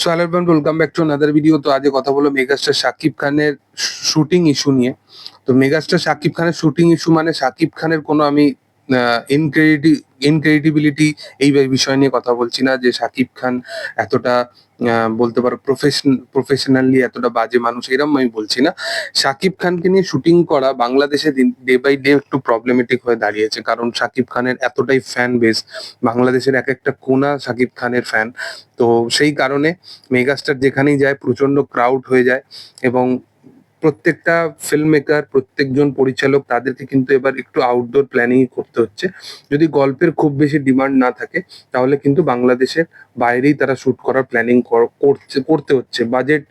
So hello everyone welcome back to another video তো আজকে কথা বলব মেগাস্টার শাকিব খানের শুটিং ইস্যু নিয়ে। তো মেগাস্টার শাকিব খানের শুটিং ইস্যু মানে শাকিব খানের কোনো আমি ইনক্রেডিটি ইনক্রেডিবিলিটি এই বিষয় নিয়ে কথা বলছি না, যে শাকিব খান এতটা বলতে পারো প্রফেশন প্রফেশনালি এতটা বাজে মানুষ, এরম আমি বলছি না। শাকিব খানকে নিয়ে শুটিং করা বাংলাদেশে ডে বাই ডে একটু প্রবলেমেটিক হয়ে দাঁড়িয়েছে, কারণ শাকিব খানের এতটাই ফ্যান বেস বাংলাদেশের এক একটা কোনা শাকিব খানের ফ্যান তো সেই কারণে মেগাস্টার যেখানেই যায় প্রচণ্ড ক্রাউড হয়ে যায় এবং প্রত্যেকটা ফিল্ম মেকার প্রত্যেকজন পরিচালক তাদেরকে কিন্তু এবার একটু আউটডোর প্ল্যানিং করতে হচ্ছে। যদি গল্পের খুব বেশি ডিমান্ড না থাকে, তাহলে কিন্তু বাংলাদেশের বাইরেই তারা শুট করার প্ল্যানিং করছে, করতে হচ্ছে। বাজেট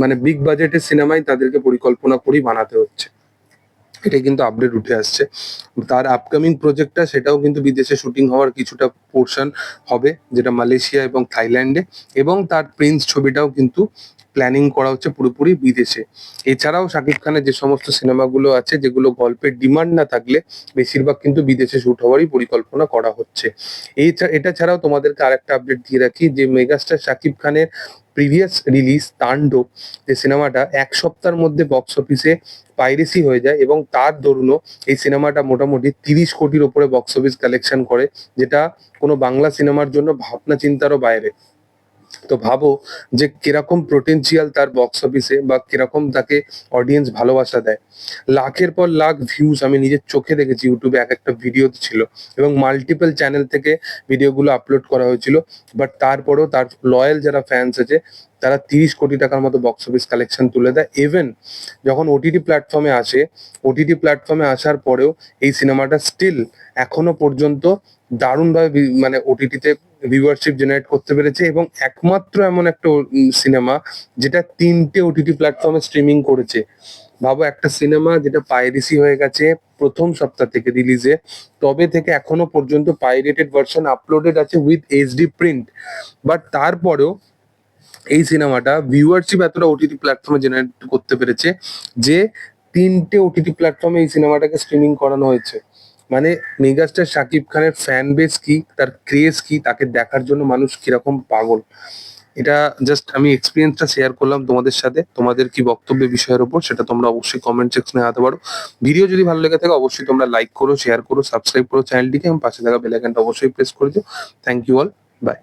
মানে বিগ বাজেটের সিনেমাই তাদেরকে পরিকল্পনা করেই বানাতে হচ্ছে। এটাই কিন্তু আপডেট উঠে আসছে। তার আপকামিং প্রজেক্টটা সেটাও কিন্তু বিদেশে শুটিং হওয়ার কিছুটা পোর্শন হবে, যেটা মালয়েশিয়া এবং থাইল্যান্ডে। এবং তার প্রিন্স ছবিটাও কিন্তু প্ল্যানিং করা হচ্ছে পুরোপুরি বিদেশে। এছাড়াও শাকিব খানের যে সমস্ত সিনেমাগুলো আছে, যেগুলো গল্পের ডিমান্ড না থাকলে বেশিরভাগ কিন্তু বিদেশে শুট হওয়ারই পরিকল্পনা করা হচ্ছে। এটা ছাড়াও তোমাদেরকে আরেকটা আপডেট দিয়ে রাখি, যে মেগাস্টার শাকিব খানের প্রিভিয়াস রিলিজ তাণ্ডব, যে সিনেমাটা এক সপ্তাহের মধ্যে বক্স অফিসে পাইরেসি হয়ে যায় এবং তার দরুনও এই সিনেমাটা মোটামুটি তিরিশ কোটির ওপরে বক্স অফিস কালেকশন করে, যেটা কোনো বাংলা সিনেমার জন্য ভাবনা চিন্তারও বাইরে। তো ভাবো যে কীরকম পোটেনশিয়াল তার বক্স অফিসে বা কীরকম তাকে অডিয়েন্স ভালোবাসা দেয়। লাখের পর লাখ ভিউজ আমি নিজের চোখে দেখেছি ইউটিউবে এক একটা ভিডিও ছিল এবং মাল্টিপল চ্যানেল থেকে ভিডিওগুলো আপলোড করা হয়েছিল। বাট তারপরেও তার লয়াল যারা ফ্যান্স আছে, তারা তিরিশ কোটি টাকার মতো বক্স অফিস কালেকশন তুলে দেয়। ইভেন যখন ওটিটি প্ল্যাটফর্মে আসে ওটিটি প্ল্যাটফর্মে আসার পরেও এই সিনেমাটা স্টিল এখনও পর্যন্ত দারুণভাবে মানে ওটিটিতে ভিউয়ারশিপ জেনারেট করতে পেরেছে এবং একমাত্র এমন একটা সিনেমা যেটা তিনটে ওটিটি প্ল্যাটফর্মে স্ট্রিমিং করেছে। ভাবো, একটা সিনেমা যেটা পাইরেসি হয়ে গেছে প্রথম সপ্তাহ থেকে রিলিজে তবে থেকে এখনও পর্যন্ত পাইরেটেড ভার্সন আপলোডেড আছে উইথ এইচডি প্রিন্ট বাট তারপরেও এই সিনেমাটা ভিউয়ারশিপ এতটা ওটিটি প্ল্যাটফর্মে জেনারেট করতে পেরেছে যে তিনটে ওটিটি প্ল্যাটফর্মে এই সিনেমাটাকে স্ট্রিমিং করানো হয়েছে। মানে মেগাস্টার শাকিব খানের ফ্যান বেস কি, তার ক্রেজ কি, তাকে দেখার জন্য মানুষ কীরকম পাগল? এটা জাস্ট আমি এক্সপিরিয়েন্সটা শেয়ার করলাম তোমাদের সাথে। তোমাদের কি বক্তব্য বিষয়ের উপর, সেটা তোমরা অবশ্যই কমেন্ট সেকশনে আনতে পারো। ভিডিও যদি ভালো লেগে থাকে, অবশ্যই তোমরা লাইক করো শেয়ার করো সাবস্ক্রাইব করো চ্যানেলটিকে এবং পাশে থাকা বেল আইকনটা অবশ্যই প্রেস করে দিও। Thank you all by